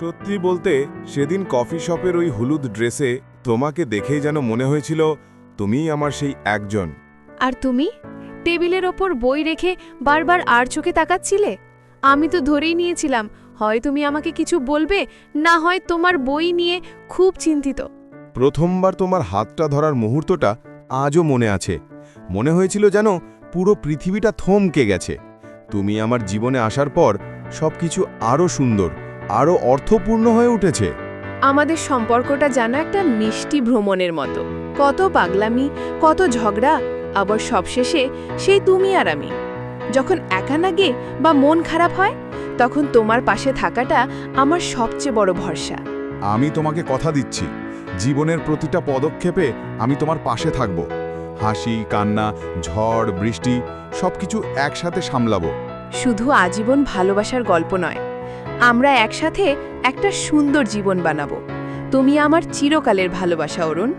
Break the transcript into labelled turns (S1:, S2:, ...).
S1: সত্যি বলতে সেদিন কফি শপের ওই হলুদ ড্রেসে তোমাকে দেখেই যেন মনে হয়েছিল তুমিই আমার সেই একজন।
S2: আর তুমি? টেবিলের ওপর বই রেখে বারবার আর চোখে তাকাচ্ছিলে? আমি তো ধরেই নিয়েছিলাম হয় তুমি আমাকে কিছু বলবে না হয় তোমার বই নিয়ে খুব চিন্তিত।
S1: প্রথমবার তোমার হাতটা ধরার মুহূর্তটা আজও মনে আছে। মনে হয়েছিল যেন পুরো পৃথিবীটা থমকে গেছে। তুমি আমার জীবনে আসার পর সবকিছু আরও সুন্দর। আরও অর্থপূর্ণ হয়ে উঠেছে।
S2: আমাদের সম্পর্কটা যেন একটা মিষ্টি ভ্রমণের মতো। কত পাগলামি কত ঝগড়া আবার সবশেষে সেই তুমি আর আমি। যখন একা নাগে বা মন খারাপ হয় তখন তোমার পাশে থাকাটা আমার সবচেয়ে বড় ভরসা।
S1: আমি তোমাকে কথা দিচ্ছি। জীবনের প্রতিটা পদক্ষেপে আমি তোমার পাশে থাকব। হাসি কান্না ঝড় বৃষ্টি সবকিছু একসাথে সামলাবো।
S2: শুধু আজীবন ভালোবাসার গল্প নয় আমরা একসাথে একটা সুন্দর জীবন বানাবো। তুমি আমার চিরকালের ভালোবাসা অরুণ।